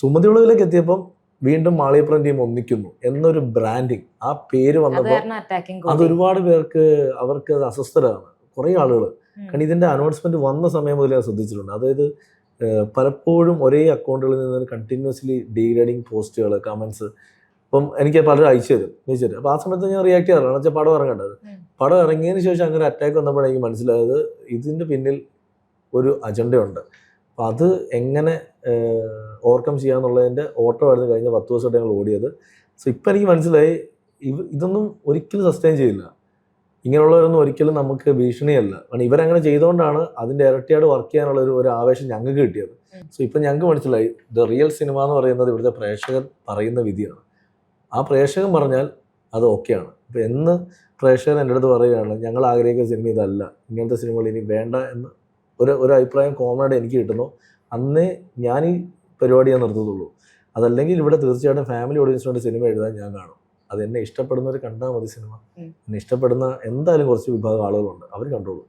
സുമതിയുളവിലേക്ക് എത്തിയപ്പം വീണ്ടും മാളിയപ്പുറം ടീം ഒന്നിക്കുന്നു എന്നൊരു ബ്രാൻഡിങ് ആ പേര് വന്നപ്പോൾ അത് ഒരുപാട് പേർക്ക് അവർക്ക് അത് അസ്വസ്ഥരാണ്. കുറേ ആളുകൾ കാരണം ഇതിന്റെ അനൗൺസ്മെന്റ് വന്ന സമയം മുതലേ ഞാൻ ശ്രദ്ധിച്ചിട്ടുണ്ട്. അതായത് പലപ്പോഴും ഒരേ അക്കൗണ്ടുകളിൽ നിന്ന് കണ്ടിന്യൂസ്ലി ഡീഗ്രേഡിങ് പോസ്റ്റുകൾ കമന്റ്സ് അപ്പം എനിക്ക് പലരും അയച്ചു തരും. അയച്ചു തരും. അപ്പോൾ ആ സമയത്ത് ഞാൻ റിയാക്ട് ചെയ്യാറുണ്ട് എന്ന് വെച്ചാൽ പടം ഇറങ്ങേണ്ടത് പടം ഇറങ്ങിയതിന് ശേഷം അങ്ങനെ അറ്റാക്ക് വന്നപ്പോഴെനിക്ക് എനിക്ക് മനസ്സിലായത് ഇതിന്റെ പിന്നിൽ ഒരു അജണ്ടയുണ്ട് അപ്പം അത് എങ്ങനെ ഓവർകം ഓട്ടോ ഓട്ടമായിരുന്നു കഴിഞ്ഞ പത്ത് ദിവസമായിട്ട് ഞങ്ങൾ ഓടിയത്. സോ ഇപ്പം എനിക്ക് മനസ്സിലായി ഇവ ഇതൊന്നും ഒരിക്കലും സസ്റ്റെയിൻ ചെയ്യില്ല. ഇങ്ങനെയുള്ളവരൊന്നും ഒരിക്കലും നമുക്ക് ഭീഷണിയല്ല. കാരണം ഇവരങ്ങനെ ചെയ്തുകൊണ്ടാണ് അതിന്റെ ഇരട്ടിയാട് വർക്ക് ചെയ്യാനുള്ള ഒരു ഒരു ആവേശം ഞങ്ങൾക്ക് കിട്ടിയത്. സോ ഇപ്പം ഞങ്ങൾക്ക് മനസ്സിലായി ദ റിയൽ സിനിമ എന്ന് പറയുന്നത് ഇവിടുത്തെ പ്രേക്ഷകർ പറയുന്ന വിധിയാണ്. ആ പ്രേക്ഷകൻ പറഞ്ഞാൽ അത് ഓക്കെയാണ് ഇപ്പം എന്ന് പ്രേക്ഷകർ എന്റെ അടുത്ത് പറയുകയാണ് ഞങ്ങൾ ആഗ്രഹിക്കുന്ന സിനിമ ഇതല്ല. ഇങ്ങനത്തെ സിനിമകൾ ഇനി വേണ്ട എന്ന് ഒരു ഒരു അഭിപ്രായം കോമണായിട്ട് എനിക്ക് കിട്ടുന്നു. അന്നേ ഞാൻ ഈ പരിപാടി ഞാൻ നിർത്തത്തുള്ളൂ അതല്ലെങ്കിൽ ഇവിടെ തീർച്ചയായിട്ടും ഫാമിലി ഓഡിയൻസിന് വേണ്ടി സിനിമ എഴുതാൻ ഞാൻ കാണും. അത് എന്നെ ഇഷ്ടപ്പെടുന്നവർ കണ്ടാൽ മതി സിനിമ എന്നെ ഇഷ്ടപ്പെടുന്ന എന്തായാലും കുറച്ച് വിഭാഗം ആളുകളുണ്ട്. അവർ കണ്ടോളൂ.